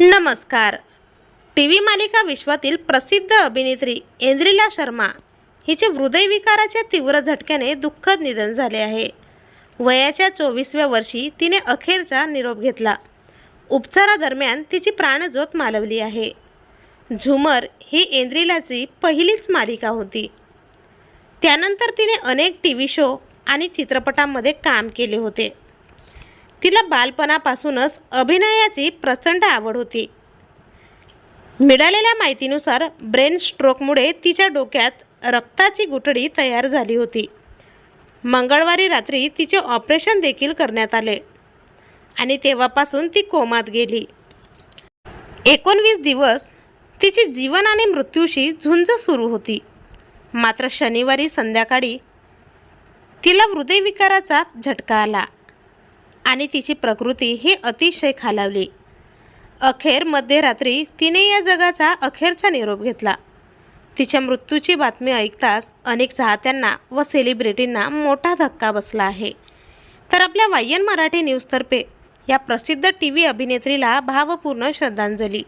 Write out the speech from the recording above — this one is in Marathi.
नमस्कार. टी व्ही मालिका विश्वातील प्रसिद्ध अभिनेत्री इंद्रिला शर्मा हिचे हृदयविकाराच्या तीव्र झटक्याने दुःखद निधन झाले आहे. वयाच्या चोवीसव्या वर्षी तिने अखेरचा निरोप घेतला. उपचारादरम्यान तिची प्राणज्योत मालवली आहे. झुमर ही इंद्रिलाची पहिलीच मालिका होती. त्यानंतर तिने अनेक टी व्ही शो आणि चित्रपटांमध्ये काम केले होते. तिला बालपणापासूनच अभिनयाची प्रचंड आवड होती. मिळालेल्या माहितीनुसार ब्रेन स्ट्रोकमुळे तिच्या डोक्यात रक्ताची गुठडी तयार झाली होती. मंगळवारी रात्री तिचे ऑपरेशन देखील करण्यात आले आणि तेव्हापासून ती कोमात गेली. एकोणवीस दिवस तिची जीवन आणि मृत्यूशी झुंज सुरू होती. मात्र शनिवारी संध्याकाळी तिला हृदयविकाराचा झटका आला. आणि तिची प्रकृती ही अतिशय खालावली. अखेर मध्यरात्री तिने या जगाचा अखेरचा निरोप घेतला. तिच्या मृत्यूची बातमी ऐकताच अनेक चाहत्यांना व सेलिब्रिटींना मोठा धक्का बसला आहे. तर आपल्या वायन मराठी न्यूजतर्फे या प्रसिद्ध टी व्ही अभिनेत्रीला भावपूर्ण श्रद्धांजली.